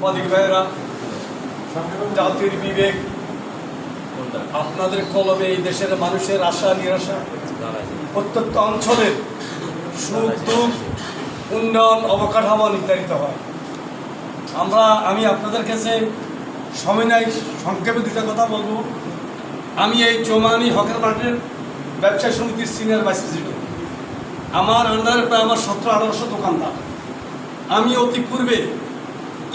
সাংবাদিক ভাইয়েরা, জাতির বিবেক, আপনাদের কলমে এই দেশের মানুষের আশা, নিরাশা প্রত্যেকটা অঞ্চলের সুখ, দুঃখ, উন্নয়ন, অবকাঠামো নির্ধারিত হয়। আমরা, আমি আপনাদের কাছে সময় নাই, সংক্ষেপে দুটা কথা বলব। আমি এই চৌমানি হকের মাঠের ব্যবসা সমিতির সিনিয়র ভাইস প্রেসিডেন্ট। আমার আন্ডারে প্রায় আমার সতেরো আঠারোশো দোকানদার। আমি অতি পূর্বে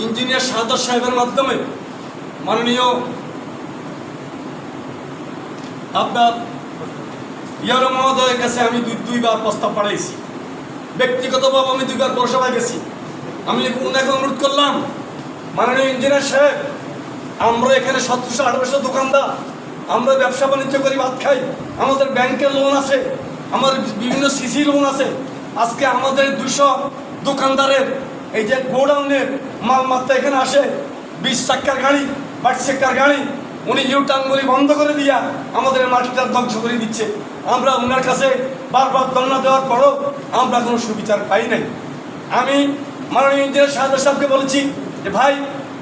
ইঞ্জিনিয়ার শাহাদ সাহেবের মাধ্যমে মাননীয় আপনার ইয়ারো মহোদয়ের কাছে আমি দুই দুইবার প্রস্তাব পাঠাইছি। ব্যক্তিগতভাবে আমি দুইবার পৌরসভায় গেছি। আমি ওনাকে অনুরোধ করলাম, মাননীয় ইঞ্জিনিয়ার সাহেব, আমরা এখানে সতেরোশো আঠারোশো দোকানদার, আমরা ব্যবসা বাণিজ্য করি, ভাত খাই। আমাদের ব্যাংকের লোন আছে, আমার বিভিন্ন সিসি লোন আছে। আজকে আমাদের দুশো দোকানদারের, এই যে গোডাউনের মালমাত্রা এখানে আসে। বিশ চাক্কার গাড়ি, বাইশ চাক্কার গাড়ি, উনি ইউটার্নগুলি বন্ধ করে দিয়া আমাদের মাটিটা ধ্বংস করে দিচ্ছে। আমরা ওনার কাছে বারবার ধর্ণা দেওয়ার পরও আমরা কোনো সুবিচার পাই নাই। আমি মাননীয় ইঞ্জিনিয়ার সাহেব সাহেবকে বলেছি যে, ভাই,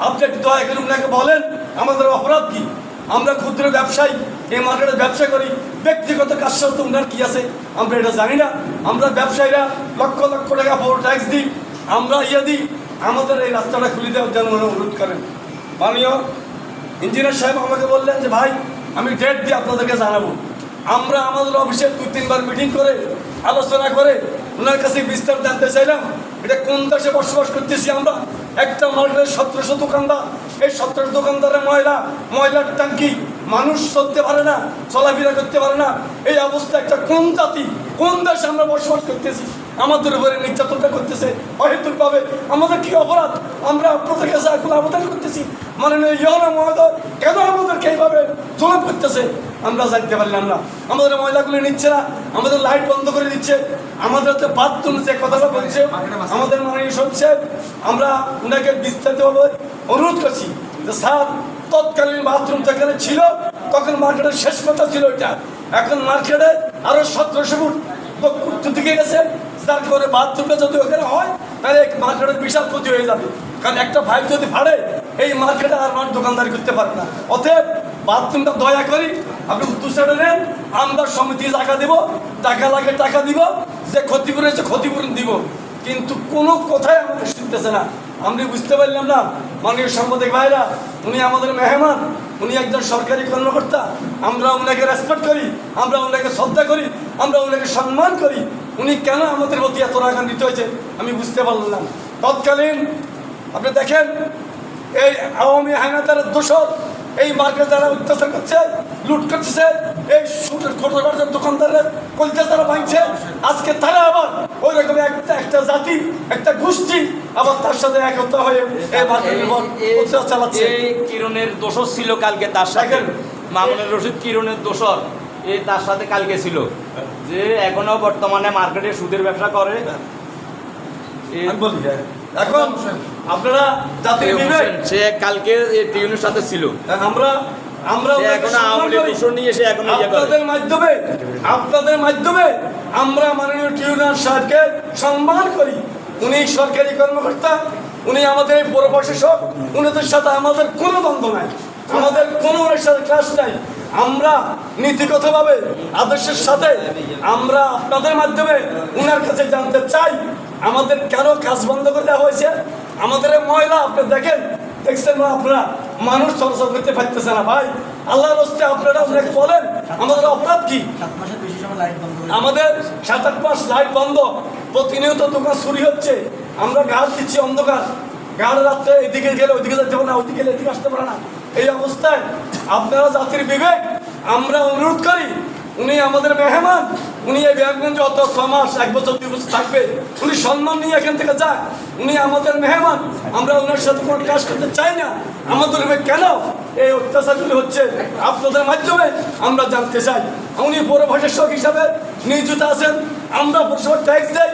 আপনি একটু দয়া করে ওনাকে বলেন, আমাদের অপরাধ কী? আমরা ক্ষুদ্র ব্যবসায়ী, এই মার্কেটে ব্যবসা করি। ব্যক্তিগত কাজ তো ওনার কী আছে? আমরা এটা জানি না। আমরা ব্যবসায়ীরা লক্ষ লক্ষ টাকা ট্যাক্স দিই, আমরা ইয়ে দিই আমাদের এই রাস্তাটা খুলে দেওয়ার জন্য অনুরোধ করেন। মাননীয় ইঞ্জিনিয়ার সাহেব আমাকে বললেন যে, ভাই, আমি ডেট দিয়ে আপনাদেরকে জানাব। আমরা আমাদের অফিসে দু, তিনবার মিটিং করে আলোচনা করে ওনার কাছে বিস্তার জানতে চাইলাম, এটা কোন দেশে বসবাস করতেছি আমরা? একটা মার্কেটের সতেরোশো দোকানদার। এই সতেরোশো দোকানদারের ময়লা, ময়লার ট্যাঙ্কি মানুষ চলতে পারে না, চলাফেরা করতে পারে না। এই অবস্থা একটা কোন জাতি, কোন দেশে আমরা বসবাস করতেছি? আমাদের উপরে নির্যাতনটা করতেছে, অহেতুক ভাবে আমাদের কি অপরাধ? আমরা আপনাদের কাছে এখন আবেদন করতেছি মানে ইয়না মহোদয় কেন আমাদেরকে এইভাবে জলম করতেছে? আমরা জানতে পারলাম না। আমাদের ময়লাগুলি নিচ্ছে না, আমাদের লাইট বন্ধ করে দিচ্ছে, আমাদের তো বাথরুম যে কথাটা বলছে, আমাদের মাননীয় সদস্য আমরা ওনাকে বিস্তারিতভাবে অনুরোধ করছি যে, স্যার, তৎকালীন বাথরুম যেখানে ছিল, তখন মার্কেটের শেষ কথা ছিল এটা। এখন মার্কেটে আরও সতেরোশো ফুট দিকে গেছে যার করে বাথরুমটা যদি ওখানে হয়, তাহলে মার্কেটের বিশাল ক্ষতি হয়ে যাবে। কারণ একটা ভাইপ যদি ফাড়ে এই মার্কেটে আর মানুষ দোকানদারি করতে পারে না। অতএব বাথরুমটা দয়া করি আপনি উত্তর সাইডে নেন, আমরা সমিতি টাকা দিব, টাকা লাগে টাকা দিব, যে ক্ষতিপূরণ হয়েছে ক্ষতিপূরণ দিব। কিন্তু কোনো কথাই আমাদের শুনতেছে না। আমি বুঝতে পারলাম না, মাননীয় সাংবাদিক ভাইরা, উনি আমাদের মেহমান, উনি একজন সরকারি কর্মকর্তা, আমরা ওনাকে রেসপেক্ট করি, আমরা ওনাকে শ্রদ্ধা করি, আমরা ওনাকে সম্মান করি। উনি কেন আমাদের প্রতি এত রাগান্বিত হয়েছে? আমি বুঝতে পারলাম। না তৎকালীন আপনি দেখেন এই আওয়ামী হায়নাতার দোষর এই মার্কেট যারা অত্যাচার করছে লুট করতেছে এই ছোটখাটো দোকানদারের কলকাতা তারা ভাঙছে আজকে তারা আবার ওই রকম একটা একটা জাতি একটা গোষ্ঠী আবার তার সাথে একত্র হয়ে এই চালাচ্ছে। এই কিরণের দোষর ছিল কালকে তার সাথে। মামুনের রশিদ কিরণের দোষর। এই তার সাথে কালকে ছিল। যে এখনও বর্তমানে মার্কেটে সুদের ব্যবসা করে। এ- হ্যাঁ। এখন আপনারা জাতির এ সে কালকে টিউনের সাথে ছিল। আমরা আমরা ওনাকে এখনও আওয়ামী নিয়ে এখনও ইয়ে আপনাদের মাধ্যমে আপনাদের মাধ্যমে আমরা মাননীয় সম্মান করি। উনি সরকারি কর্মকর্তা উনি আমাদের এই পৌর প্রশাসক উনাদের সাথে আমাদের কোনো দ্বন্দ্ব নাই। আমাদের কোনো ওনার সাথে ক্লাস নাই। আমরা নীতিগতভাবে আদর্শের সাথে আমরা আপনাদের মাধ্যমে উনার কাছে জানতে চাই, আমাদের কেন কাজ বন্ধ করে দেওয়া হয়েছে? আমাদের ময়লা, আপনি দেখেন, দেখছেন না আপনারা? মানুষ চলাচল করতে পারতেছে না ভাই। আল্লাহর হস্তে আপনারা আপনাকে বলেন, আমাদের অপরাধ কি? আমাদের সাত আট মাস লাইট বন্ধ, প্রতিনিয়ত দোকান চুরি হচ্ছে, আমরা গাছ দিচ্ছি অন্ধকার। গাড় রাত্রে এদিকে গেলে ওইদিকে যেতে পারে না, ওইদিকে গেলে এদিকে আসতে পারে না। এই অবস্থায় আপনারা জাতির বিবেক, আমরা অনুরোধ করি, উনি আমাদের মেহমান, উনি এই বিহারগঞ্জে অত ছ মাস এক বছর, দুই বছর থাকবে, উনি সম্মান নিয়ে এখান থেকে যাক, উনি আমাদের মেহমান, আমরা ওনার সাথে কোনো কাজ করতে চাই না, আমাদের কেন? এই অত্যাচারগুলি হচ্ছে আপনাদের মাধ্যমে আমরা জানতে চাই। উনি বড় প্রশাসক হিসাবে নিয়োজিত আছেন, আমরা পরিষেবা ট্যাক্স দেয়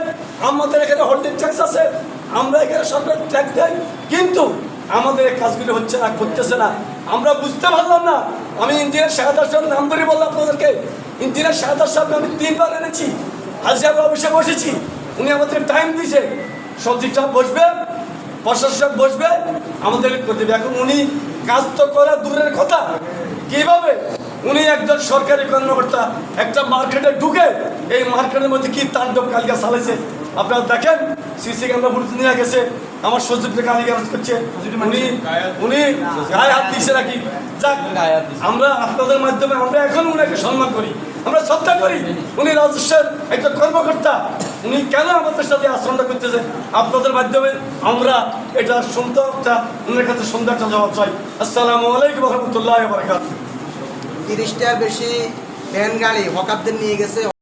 আমাদের এখানে হোল্ডিং ট্যাক্স আছে, আমরা এখানে সরকার ট্যাক্স দেয় কিন্তু আমাদের এই কাজগুলি হচ্ছে না, করতেছে না। আমরা বুঝতে পারলাম না। আমি ইঞ্জিনিয়ার শাহাদার সাহেব নাম ধরে বললাম আপনাদেরকে, ইঞ্জিনিয়ার শাহাদার সাহেব আমি তিনবার এনেছি, হাজার অফিসে বসেছি। উনি আমাদের টাইম দিয়েছে। সচিব সাহেব বসবে, প্রশাসক বসবে। আমাদের প্রতিবে এখন উনি কাজ তো করা দূরের কথা। কীভাবে? উনি একজন সরকারি কর্মকর্তা একটা মার্কেটে ঢুকে এই মার্কেটের মধ্যে কি তাণ্ডব কালকে চালাইছে। আপনারা দেখেন সিসি ক্যামেরা ফুটেজ নিয়ে গেছে আমার গালি গালাজ করছে উনি উনি গায়ে হাত দিচ্ছে নাকি? যাক। আমরা আপনাদের মাধ্যমে আমরা এখন উনাকে সম্মান করি। আমরা শ্রদ্ধা করি। উনি রাজস্বের একটা কর্মকর্তা। উনি কেন আমাদের সাথে আচরণটা করতেছে আপনাদের মাধ্যমে আমরা এটা সুন্দরটা উনার কাছে সুন্দরটা জবাব চাই। আসসালামু আলাইকুম রহমতুল্লাহ বারকাত তিরিশটার বেশি ভ্যান গাড়ি হকারদের নিয়ে গেছে।